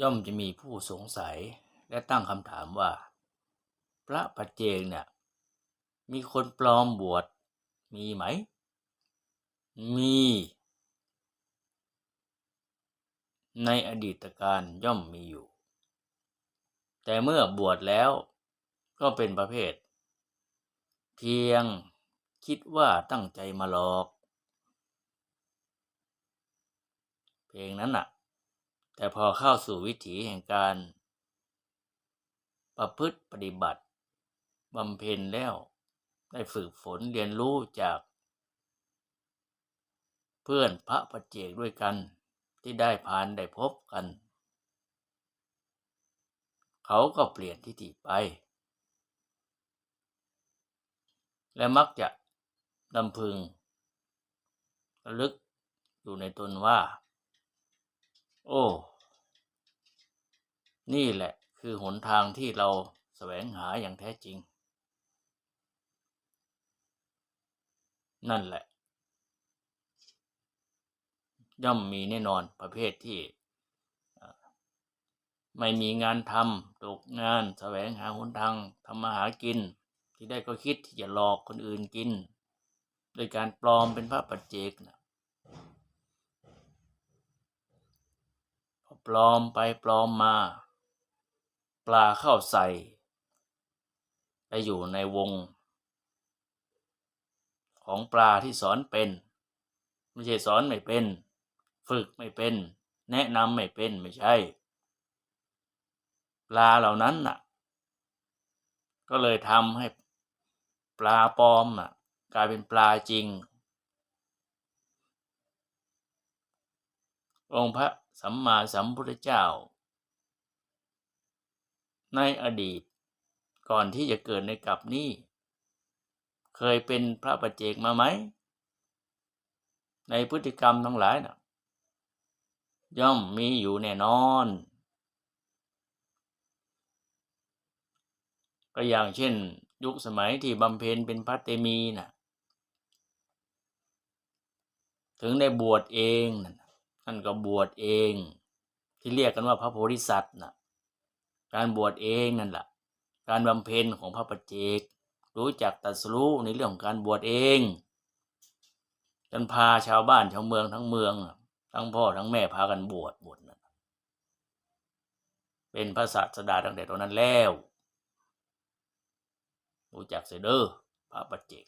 ย่อมจะมีผู้สงสัยและตั้งคำถามว่า พระปัจเจกเนี่ยมีคนปลอมบวชมีไหม มี ในอดีตการย่อมมีอยู่ แต่เมื่อบวชแล้วก็เป็นประเภท เพียงคิดว่าตั้งใจมาหลอก เพลงนั้นน่ะ แต่พอเข้าสู่วิถีแห่งการ ประพฤติปฏิบัติบำเพ็ญแล้ว ได้ฝึกฝนเรียนรู้จาก เพื่อนพระปัจเจกด้วยกันที่ได้ผ่านได้พบกัน เขาก็เปลี่ยนทิฏฐิไป และมักจะดำพึงระลึกอยู่ในตนว่า โอ้ นี่แหละคือหนทางที่เราแสวงหาอย่างแท้จริง นั่นแหละ ย่อมมีแน่นอนประเภทที่ ไม่มีงานทำตกงานแสวงหาหนทางทำมาหากิน ที่ได้ก็คิดที่จะหลอกคนอื่นกิน โดยการปลอมเป็นพระปัจเจกนะปลอมไปปลอมมา ปลาเข้าใส่ไปอยู่ในวง ของปลาที่สอนเป็น ไม่ใช่สอนไม่เป็น ฝึกไม่เป็น แนะนำไม่เป็นไม่ใช่ ปลาเหล่านั้นน่ะ ก็เลยทำให้ปลาปลอมน่ะ กลายเป็นปลาจริง องค์พระสัมมาสัมพุทธเจ้า ในอดีต ก่อนที่จะเกิดในกลับนี้ เคยเป็นพระปัจเจกมาไหม ในพฤติกรรมทั้งหลายนะย่อมมีอยู่แน่นอน ก็อย่างเช่น ยุคสมัยที่บำเพ็ญเป็นพระเตมีนะถึงได้บวชเองนั่นน่ะท่านก็บวชเอง ที่เรียกกันว่าพระโพธิสัตว์นะ การบวชเองนั่นแหละการบำเพ็ญของพระปัจเจก รู้จักตรัสรู้ในเรื่องของการบวชเองจนพาชาวบ้านชาวเมืองทั้งเมือง ทั้งพ่อทั้งแม่พากันบวชบวชนั่นเป็นพระศาสดาตั้งแต่ตอนนั้นแล้ว รู้จักเสด้อพระปัจเจก